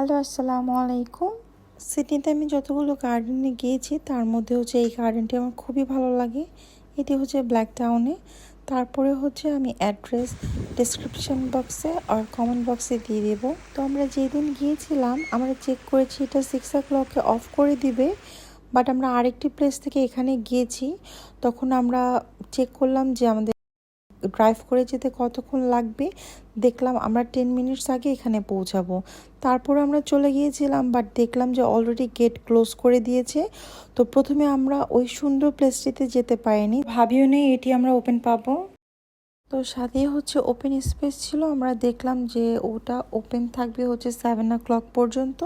Hello, আসসালামু আলাইকুম। সিডনিতে আমি যতগুলো গার্ডেনে গিয়েছি, তার মধ্যে হচ্ছে এই গার্ডেনটি আমার খুবই ভালো লাগে। এটি হচ্ছে ব্ল্যাক টাউনে। তারপরে হচ্ছে আমি অ্যাড্রেস ডিসক্রিপশন বক্সে আর কমেন্ট বক্সে দিয়ে দেব। তো আমরা যেদিন গিয়েছিলাম, আমরা চেক করেছি এটা সিক্স ও ক্লকে অফ করে দিবে। বাট আমরা আরেকটি প্লেস থেকে এখানে গিয়েছি, তখন আমরা চেক করলাম যে আমাদের ড্রাইভ করে যেতে কতক্ষণ লাগবে? দেখলাম আমরা টেন মিনিটস আগে এখানে পৌঁছাবো। তারপর আমরা চলে গিয়েছিলাম বাট দেখলাম যে অলরেডি গেট ক্লোজ করে দিয়েছে। তো প্রথমে আমরা ওই সুন্দর প্লেসটিতে যেতে পারিনি। ভাবিও নেই এটি আমরা ওপেন পাবো। তো সাথে হচ্ছে ওপেন স্পেস ছিল, আমরা দেখলাম যে ওটা ওপেন থাকবে হচ্ছে সেভেন ও ক্লক পর্যন্ত।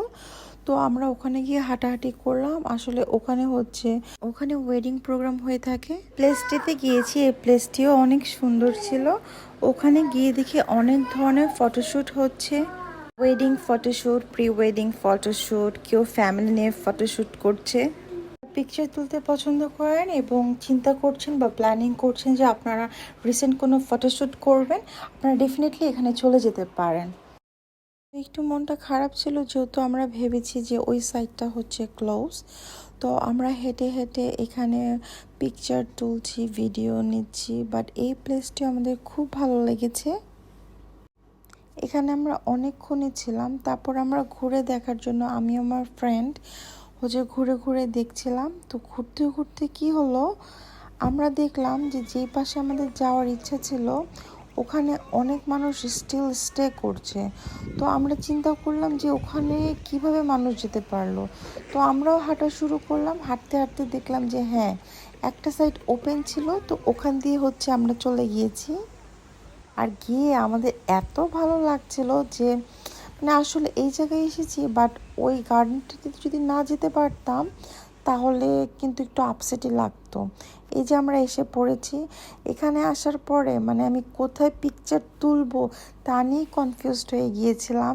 তো আমরা ওখানে গিয়ে হাঁটাহাঁটি করলাম। আসলে ওখানে হচ্ছে, ওখানে ওয়েডিং প্রোগ্রাম হয়ে থাকে। প্লেসটিতে গিয়েছি, এই প্লেসটিও অনেক সুন্দর ছিল। ওখানে গিয়ে দেখি অনেক ধরনের ফটোশ্যুট হচ্ছে। Wedding photoshoot pre wedding photoshoot কেউ ফ্যামিলি নিয়ে ফটোশ্যুট করছে। পিকচার তুলতে পছন্দ করেন এবং চিন্তা করছেন বা প্ল্যানিং করছেন যে আপনারা রিসেন্ট কোনো ফটোশ্যুট করবেন, আপনারা ডেফিনেটলি এখানে চলে যেতে পারেন। একটু মনটা খারাপ ছিল, যেহেতু আমরা ভেবেছি যে ওই সাইডটা হচ্ছে ক্লোজ তো আমরা হেঁটে হেঁটে এখানে পিকচার তুলছি ভিডিও নিচ্ছি বাট এই প্লেসটি আমাদের খুব ভালো লেগেছে। এখানে আমরা অনেকক্ষণই ছিলাম, তারপর আমরা ঘুরে দেখার জন্য আমি, আমার ফ্রেন্ড হচ্ছে ঘুরে ঘুরে দেখছিলাম। তো ঘুরতে ঘুরতে কি হলো? আমরা দেখলাম যে যেই পাশে আমাদের যাওয়ার ইচ্ছা ছিল ওখানে অনেক মানুষ স্টিল স্টে করছে। তো আমরা চিন্তা করলাম যে ওখানে কীভাবে মানুষ যেতে পারল? তো আমরাও হাঁটা শুরু করলাম, হাঁটতে হাঁটতে দেখলাম যে হ্যাঁ একটা সাইড ওপেন ছিল, তো ওখান দিয়ে হচ্ছে আমরা চলে গিয়েছি। আর গিয়ে আমাদের এত ভালো লাগছিল যে মানে আসলে এই জায়গায় এসেছি বাট ওই গার্ডেনটিতে যদি না যেতে পারতাম তাহলে কিন্তু একটু আপসেটই লাগতো। এই যে আমরা এসে পড়েছি, এখানে আসার পরে মানে আমি কোথায় পিকচার তুলবো তা নিয়েই কনফিউজড হয়ে গিয়েছিলাম।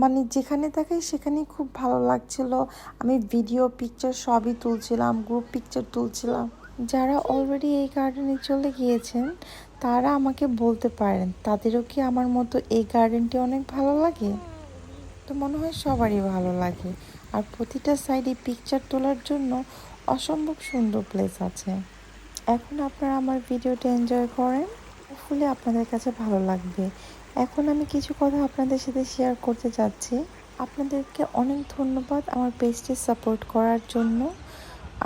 মানে যেখানে তাকাই সেখানেই খুব ভালো লাগছিল। আমি ভিডিও পিকচার সবই তুলছিলাম গ্রুপ পিকচার তুলছিলাম। যারা অলরেডি এই গার্ডেনে চলে গিয়েছেন, তারা আমাকে বলতে পারেন, তাদেরও কি আমার মতো এই গার্ডেনটি অনেক ভালো লাগে? তো মনে হয় সবারই ভালো লাগে। আর প্রতিটা সাইডে পিকচার তোলার জন্য অসম্ভব সুন্দর প্লেস আছে। এখন আপনারা আমার ভিডিওটা এনজয় করেন। ফুলে আপনাদের কাছে ভালো লাগবে। এখন আমি কিছু কথা আপনাদের সাথে শেয়ার করতে যাচ্ছি। আপনাদেরকে অনেক ধন্যবাদ আমার পেজটি সাপোর্ট করার জন্য।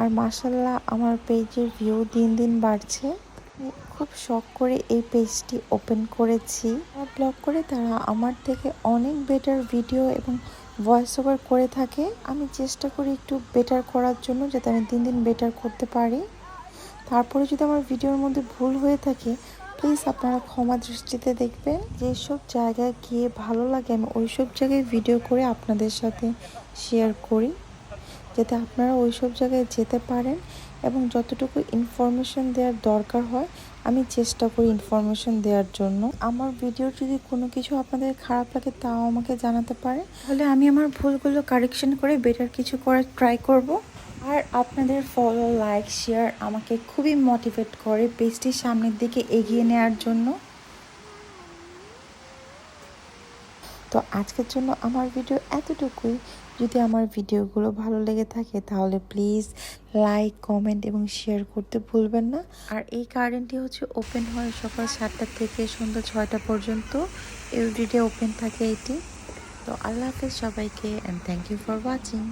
আর মাসাল্লাহ আমার পেজের ভিউ দিন দিন বাড়ছে। খুব শখ করে এই পেজটি ওপেন করেছি। ব্লগ করে তারা আমার থেকে অনেক বেটার ভিডিও এবং ভয়েস ওভার করে থাকে। আমি চেষ্টা করি একটু বেটার করার জন্য যাতে আমি দিন দিন বেটার করতে পারি। তারপরে যদি আমার ভিডিওর মধ্যে ভুল হয়ে থাকে প্লিজ আপনারা ক্ষমা দৃষ্টিতে দেখবেন। যেসব জায়গায় গিয়ে ভালো লাগে, আমি ওই সব জায়গায় ভিডিও করে আপনাদের সাথে শেয়ার করি। যাতে আপনারা ওই সব জায়গায় যেতে পারেন। এবং যতটুকু ইনফরমেশন দেওয়ার দরকার হয়, আমি চেষ্টা করি ইনফরমেশন দেওয়ার জন্য। আমার ভিডিওর যদি কোনো কিছু আপনাদের খারাপ লাগে, তাও আমাকে জানাতে পারে তাহলে আমি আমার ভুলগুলো কারেকশন করে বেটার কিছু করার ট্রাই করব। আর আপনাদের ফলো লাইক শেয়ার আমাকে খুবই মোটিভেট করে পেজটির সামনের দিকে এগিয়ে নেওয়ার জন্য। তো আজকের জন্য আমার ভিডিও এতটুকুই। যদি আমার ভিডিওগুলো ভালো লেগে থাকে, তাহলে প্লিজ লাইক কমেন্ট এবং শেয়ার করতে ভুলবেন না। আর এই কারেন্টটি হচ্ছে ওপেন হয় সকাল সাতটা থেকে সন্ধ্যা ছয়টা পর্যন্ত। এভরিডে ওপেন থাকে এটি। তো আল্লাহ হাফেজ সবাইকে and thank you for watching